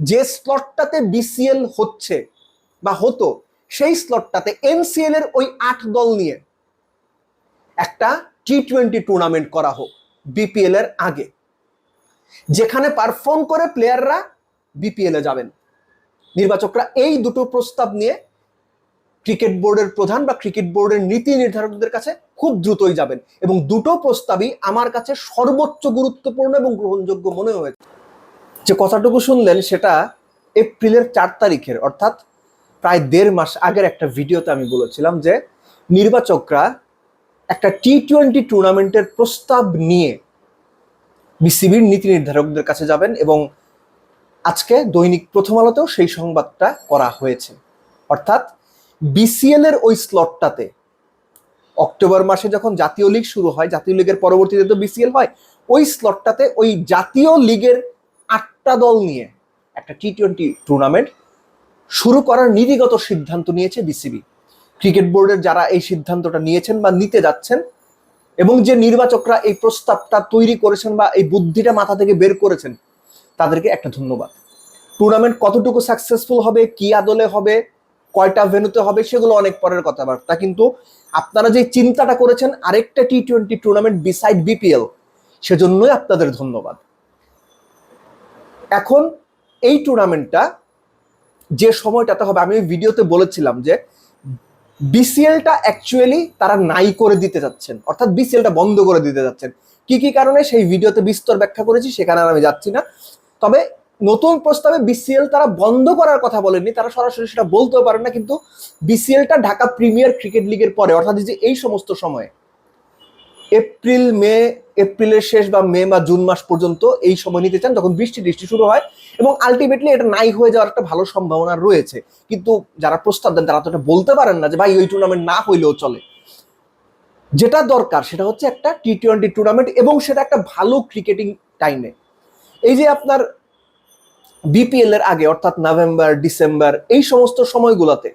যে স্লটটাতে বিসিএল হচ্ছে বা হতো, সেই স্লটটাতে এনসিএল এর ওই আট দল নিয়ে একটা টি টোয়েন্টি টুর্নামেন্ট করা হোক বিপিএল এর আগে, যেখানে পারফর্ম করে প্লেয়াররা বিপিএল এ যাবেন। নির্বাচকরা এই দুটো প্রস্তাব নিয়ে ক্রিকেট বোর্ডের প্রধান বা ক্রিকেট বোর্ডের নীতি নির্ধারকদের কাছে খুব দ্রুতই যাবেন এবং দুটো প্রস্তাবই আমার কাছে সর্বোচ্চ গুরুত্বপূর্ণ এবং গ্রহণযোগ্য মনে হয়েছে। যে কথাটুকু শুনলেন সেটা এপ্রিলের চার তারিখের, অর্থাৎ প্রায় দেড় মাস আগের একটা ভিডিওতে আমি বলেছিলাম যে নির্বাচকরা একটা টি টোয়েন্টি টুর্নামেন্টের প্রস্তাব নিয়ে বিসিবির নীতি নির্ধারকদের কাছে যাবেন এবং আজকে দৈনিক প্রথম আলোতেও সেই সংবাদটা করা হয়েছে। অর্থাৎ বিসিএল এর ওই স্লটটাতে অক্টোবর মাসে যখন জাতীয় লিগ শুরু হয়, জাতীয় লিগের পরবর্তীতে তো বিসিএল হয়, ওই স্লটটাতে ওই জাতীয় লিগের আটটা দল নিয়ে একটা টি টোয়েন্টি টুর্নামেন্ট শুরু করার নীতিগত সিদ্ধান্ত নিয়েছে বিসিবি ক্রিকেট বোর্ডের যারা এই সিদ্ধান্তটা নিয়েছেন বা নিতে যাচ্ছেন এবং যে নির্বাচকরা এই প্রস্তাবটা তৈরি করেছেন বা এই বুদ্ধিটা মাথা থেকে বের করেছেন, তাদেরকে একটা ধন্যবাদ। টুর্নামেন্ট কতটুকু সাকসেসফুল হবে, কি আদলে হবে, কয়টা ভেনুতে হবে, সেগুলো অনেক পরের কথাবার্তা। কিন্তু আপনারা যে চিন্তাটা করেছেন, আরেকটা T twenty tournament beside BPL সেজন্যই আপনাদের ধন্যবাদ। এখন এই টুর্নামেন্টটা যে সময়টাতে হবে, আমি ভিডিওতে বলেছিলাম যে বিসিএলটা অ্যাকচুয়ালি তারা নাই করে দিতে যাচ্ছেন। অর্থাৎ বিসিএলটা বন্ধ করে দিতে যাচ্ছেন। কি কি কারণে? সেই ভিডিওতে বিস্তর ব্যাখ্যা করেছি, সেখানে আমি যাচ্ছি না। তবে নতুন প্রস্তাবে বিসিএল তারা বন্ধ করার কথা বলেননি, তারা সরাসরি সেটা বলতেও পারেন না, কিন্তু বিসিএলটা ঢাকা প্রিমিয়ার ক্রিকেট লিগের পরে, অর্থাৎ যে এই সমস্ত সময়ে এপ্রিল, মে, এপ্রিলের শেষ বা মে বা জুন মাস পর্যন্ত এই সময় নিতে চান যখন বৃষ্টি বৃষ্টি শুরু হয় এবং আলটিমেটলি এটা নাই হয়ে যাওয়ার একটা ভালো সম্ভাবনা রয়েছে। কিন্তু যারা প্রস্তাব দেন তারা তো এটা বলতে পারেন না যে, ভাই, ওই টুর্নামেন্ট না হইলেও চলে। যেটা দরকার সেটা হচ্ছে একটা টি টোয়েন্টি টুর্নামেন্ট এবং সেটা একটা ভালো ক্রিকেটিং টাইমে এই যে আপনার বিপিএল এর আগে, অর্থাৎ নভেম্বর ডিসেম্বর এই সমস্ত সময়গুলোতে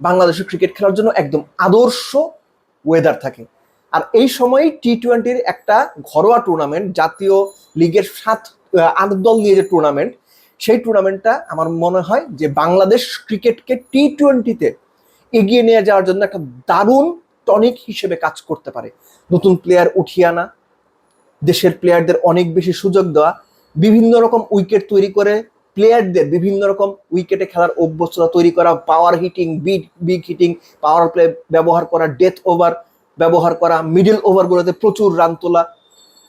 বাংলাদেশের ক্রিকেট খেলার জন্য একদম আদর্শ ওয়েদার থাকে। আর এই সময়ই টি টোয়েন্টির একটা ঘরোয়া টুর্নামেন্ট জাতীয় লিগের সাত আট দল নিয়ে যে টুর্নামেন্ট সেই টুর্নামেন্টটা আমার মনে হয় যে বাংলাদেশ ক্রিকেটকে টি টোয়েন্টিতে এগিয়ে নিয়ে যাওয়ার জন্য একটা দারুণ টনিক হিসেবে কাজ করতে পারে। নতুন প্লেয়ার উঠিয়ে আনা, দেশের প্লেয়ারদের অনেক বেশি সুযোগ দেওয়া, বিভিন্ন রকম উইকেট তৈরি করে প্লেয়ারদের বিভিন্ন রকম উইকেটে খেলার অভ্যস্ততা তৈরি করা power hitting big big hitting power play ব্যবহার করা ডেথ ওভার ব্যবহার করা মিডল ওভারগুলোতে প্রচুর রান তোলা,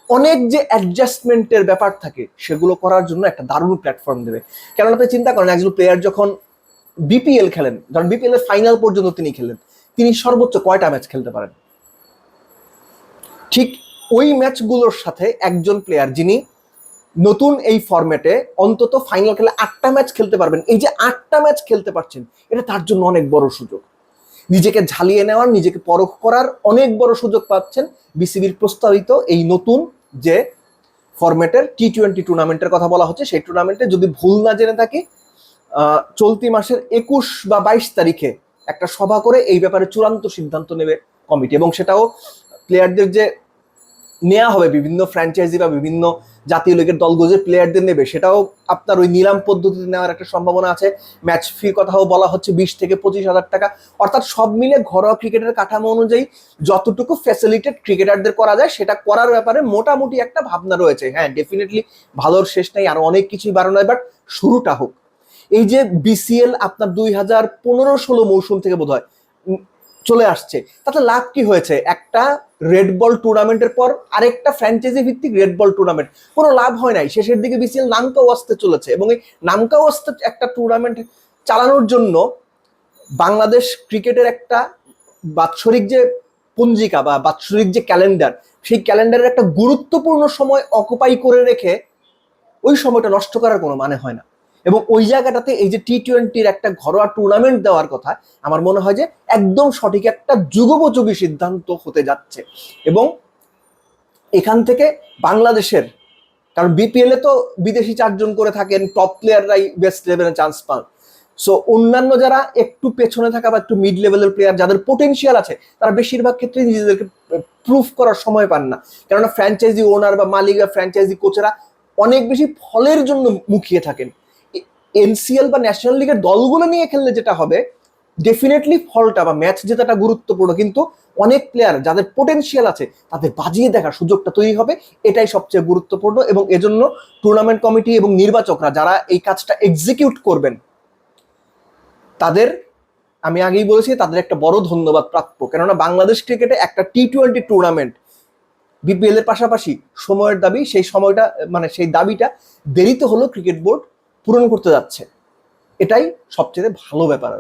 অনেক যে অ্যাডজাস্টমেন্টের ব্যাপার থাকে, সেগুলো করার জন্য একটা দারুণ প্ল্যাটফর্ম দেবে। কেননা আপনি চিন্তা করেন, একজন প্লেয়ার যখন বিপিএল খেলেন, ধরেন বিপিএল এর ফাইনাল পর্যন্ত তিনি খেলেন তিনি সর্বোচ্চ কয়টা ম্যাচ খেলতে পারেন? ঠিক ওই ম্যাচগুলোর সাথে একজন প্লেয়ার যিনি নতুন এই ফরম্যাটে অন্তত ফাইনাল খেলে আটটা ম্যাচ খেলতে পারবেন, এই যে আটটা ম্যাচ খেলতে পারছেন, এটা তার জন্য অনেক বড় সুযোগ। নিজেকে ঝালিয়ে নেওয়ার, নিজেকে পরখ করার অনেক বড় সুযোগ পাচ্ছেন বিসিবির প্রস্তাবিত এই নতুন যে ফরম্যাটের টি টোয়েন্টি টুর্নামেন্টের কথা বলা হচ্ছে। সেই টুর্নামেন্টে যদি ভুল না জেনে থাকি চলতি মাসের একুশ বা বাইশ তারিখে একটা সভা করে এই ব্যাপারে চূড়ান্ত সিদ্ধান্ত নেবে কমিটি। এবং সেটাও প্লেয়ারদের যে নেওয়া হবে বিভিন্ন ফ্র্যাঞ্চাইজি বা বিভিন্ন জাতীয় লিগের দলগুলো প্লেয়ারদের নেবে, সেটাও আপনার ওই নিলাম পদ্ধতিতে নেওয়ার একটা সম্ভাবনা আছে। ম্যাচ ফির কথাও বলা হচ্ছে বিশ থেকে পঁচিশ হাজার টাকা। অর্থাৎ সব মিলে ঘরোয়া ক্রিকেটের কাঠামো অনুযায়ী যতটুকু ফ্যাসিলিটেড ক্রিকেটারদের করা যায়, সেটা করার ব্যাপারে মোটামুটি একটা ভাবনা রয়েছে। হ্যাঁ ডেফিনেটলি ভালোর শেষ নেই, আর অনেক কিছুই বাড়ানো হয় বাট শুরুটা হোক। এই যে বিসিএল আপনার দুই হাজার পনেরো ষোলো মৌসুম থেকে বোধ হয় চলে আসছে, তাতে লাভ কি হয়েছে? একটা রেড বল টুর্নামেন্টের পর আরেকটা ফ্র্যাঞ্চাইজি ভিত্তিক রেড বল টুর্নামেন্ট কোনো লাভ হয় নাই। শেষের দিকে বিসিএল নামকাও আসতে চলেছে এবং এই নামকাও আসতে একটা টুর্নামেন্ট চালানোর জন্য বাংলাদেশ ক্রিকেটের একটা বাৎসরিক যে পঞ্জিকা বা বাৎসরিক যে ক্যালেন্ডার সেই ক্যালেন্ডারের একটা গুরুত্বপূর্ণ সময় অকুপাই করে রেখে ওই সময়টা নষ্ট করার কোনো মানে হয় না। এবং ওই জায়গাটাতে এই যে টি টোয়েন্টির একটা ঘরোয়া টুর্নামেন্ট দেওয়ার কথা, আমার মনে হয় যে একদম সঠিক একটা যুগোপযোগী সিদ্ধান্ত হতে যাচ্ছে। এবং এখান থেকে বাংলাদেশের, কারণ বিপিএল তো বিদেশি চারজন করে থাকেন টপ প্লেয়াররাই বেস্ট লেভেলে চান্স পান। সো অন্যান্য যারা একটু পেছনে থাকা বা একটু মিড লেভেলের প্লেয়ার যাদের পোটেনশিয়াল আছে, তারা বেশিরভাগ ক্ষেত্রে নিজেদেরকে প্রুফ করার সময় পান না। কেননা ফ্র্যাঞ্চাইজি ওনার বা মালিক বা ফ্র্যাঞ্চাইজি কোচেরা অনেক বেশি ফলের জন্য মুখিয়ে থাকেন। এনসিএল বা ন্যাশনাল লিগের দলগুলো নিয়ে খেললে যেটা হবে ডেফিনেটলি ফলটা বা ম্যাচ জেতাটা গুরুত্বপূর্ণ। কিন্তু অনেক প্লেয়ার যাদের পোটেনশিয়াল আছে, তাদের বাজিয়ে দেখার সুযোগটা তৈরি হবে, এটাই সবচেয়ে গুরুত্বপূর্ণ। এবং এজন্য টুর্নামেন্ট কমিটি এবং নির্বাচকরা যারা এই কাজটা এক্সিকিউট করবেন, তাদের, আমি আগেই বলেছি, তাদের একটা বড় ধন্যবাদ প্রাপ্য। কেননা বাংলাদেশ ক্রিকেটে একটা টি টোয়েন্টি টুর্নামেন্ট বিপিএল এর পাশাপাশি সময়ের দাবি, সেই সময়টা মানে সেই দাবিটা দেরিতে হলেও ক্রিকেট বোর্ড পূরণ করতে যাচ্ছে। এটাই সবচেয়ে ভালো ব্যাপার